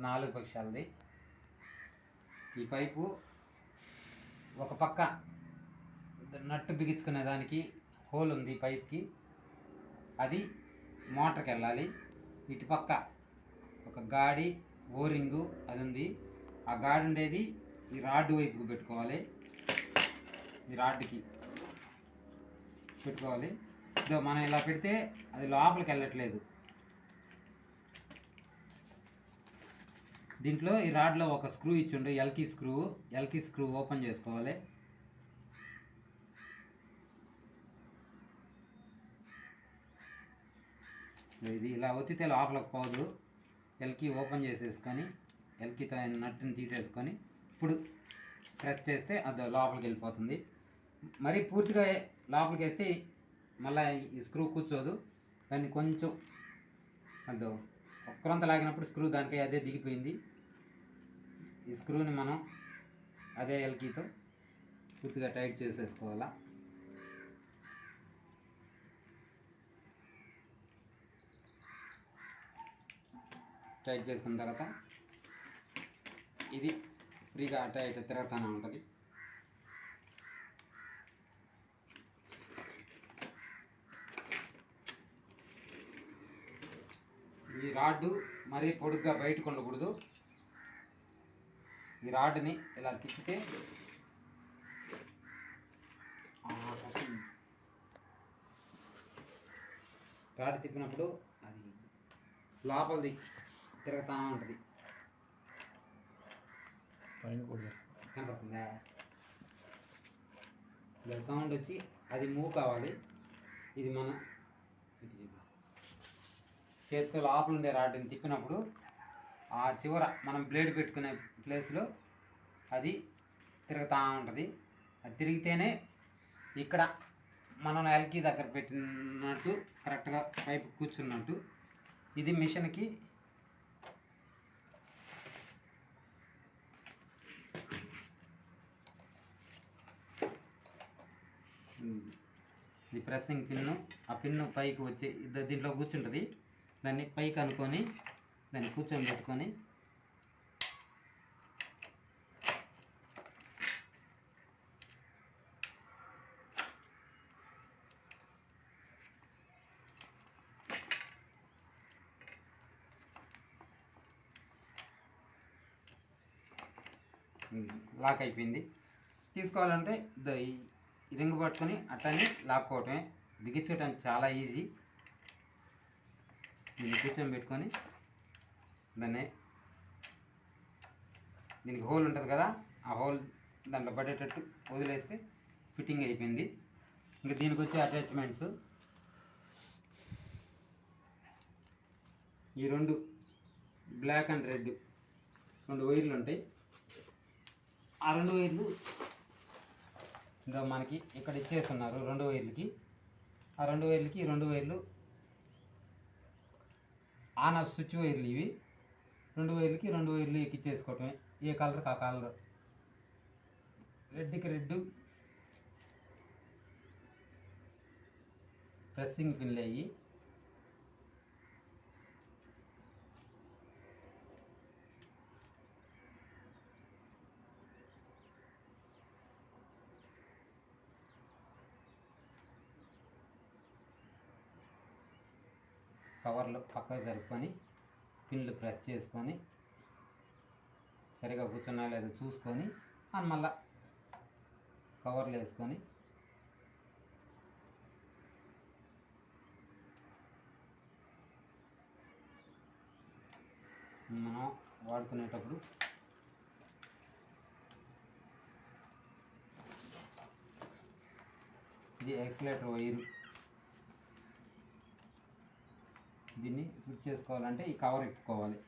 నాలుగు పక్షాలది. ఈ పైపు ఒక పక్క నట్టు బిగించుకునే దానికి హోల్ ఉంది పైప్కి. అది మోటార్కి వెళ్ళాలి ఇటు పక్క ఒక గాడి ఓరింగు అది ఉంది. ఆ గాడి ఉండేది ఈ రాడ్ వైపుకు పెట్టుకోవాలి. ఈ రాడ్కి పెట్టుకోవాలి. ఇదో మనం ఇలా పెడితే అది లోపలికి వెళ్ళట్లేదు. దీంట్లో ఈ రాడ్లో ఒక స్క్రూ ఇచ్చిండు L key screw. L key screw open చేసుకోవాలి. ఇది ఇలా ఒత్తితే లోపలకు పోదు. ఎల్కీ ఓపెన్ చేసేసుకొని ఎల్కీతో నట్టుని తీసేసుకొని ఇప్పుడు ప్రెస్ చేస్తే అది లోపలికి వెళ్ళిపోతుంది. మరి పూర్తిగా లోపలికి వేస్తే మళ్ళీ ఈ స్క్రూ కూర్చోదు. దాన్ని కొంచెం అదో ఒక్కరంత లాగినప్పుడు స్క్రూ దానికై అదే దిగిపోయింది. ఈ స్క్రూని మనం అదే ఎల్కీతో పూర్తిగా టైట్ చేసేసుకోవాలా. టైట్ చేసుకున్న తర్వాత ఇది ఫ్రీగా అటు ఇటు తిరగతానే ఉంటుంది. ఈ రాడ్డు మరీ పొడుగ్గా బయటకు ఉండకూడదు ఈ రాడ్ని ఇలా తిప్పితే. రాడ్ తిప్పినప్పుడు అది లోపలిది తిరుగుతూ ఉంటుంది కనపడుతుందా ఇలా సౌండ్ వచ్చి అది మూవ్ కావాలి ఇది మన. చేతితో లోపల ఉండే రాడ్ని తిప్పినప్పుడు ఆ చివర మనం బ్లేడ్ పెట్టుకునే ప్లేస్లో అది తిరుగుతూ ఉంటుంది. అది తిరిగితేనే ఇక్కడ మనం ఎల్కీ దగ్గర పెట్టినట్టు కరెక్ట్గా పైపు కూర్చున్నట్టు ఇది మిషన్కి ఇది ప్రెస్సింగ్ పిన్ను ఆ పిన్ను పైకి వచ్చి దీంట్లో కూర్చుంటుంది. దాన్ని పైకి అనుకొని దాన్ని కూర్చొని పెట్టుకొని లాక్ అయిపోయింది. తీసుకోవాలంటే రింగ్ పట్టుకొని అట్లనే లాక్కోవటమే బిగించడానికి చాలా ఈజీ. దీన్ని కూర్చొని పెట్టుకొని దాన్ని దీనికి హోల్ ఉంటుంది కదా ఆ హోల్ దాంట్లో పడేటట్టు వదిలేస్తే ఫిట్టింగ్ అయిపోయింది. ఇంకా దీనికి వచ్చే అటాచ్మెంట్స్ ఈ రెండు బ్లాక్ అండ్ రెడ్ రెండు వైర్లు ఉంటాయి. ఆ రెండు వైర్లు ఇంకా మనకి ఇక్కడ ఇచ్చేస్తున్నారు రెండు వైర్లకి. ఆ రెండు వైర్లకి రెండు వైర్లు ఆన్ ఆఫ్ స్విచ్ వైర్లు ఇవి. రెండు వైర్లకి రెండు వైర్లు ఎక్కిచ్చేసుకోవటమే. ఏ కలర్కి ఆ కలర్? రెడ్కి రెడ్. ప్రెస్సింగ్ పిన్లు అయ్యి. కవర్లు పక్కకు జరుపుకొని పిన్లు ప్రెస్ చేసుకొని సరిగా కూర్చున్నా లేదో చూసుకొని అని మళ్ళా కవర్లు వేసుకొని మనం వాడుకునేటప్పుడు ఇది ఎక్సలేటర్ వైరు. దీన్ని ఫిట్ చేసుకోవాలంటే ఈ కవర్ ఎట్టుకోవాలి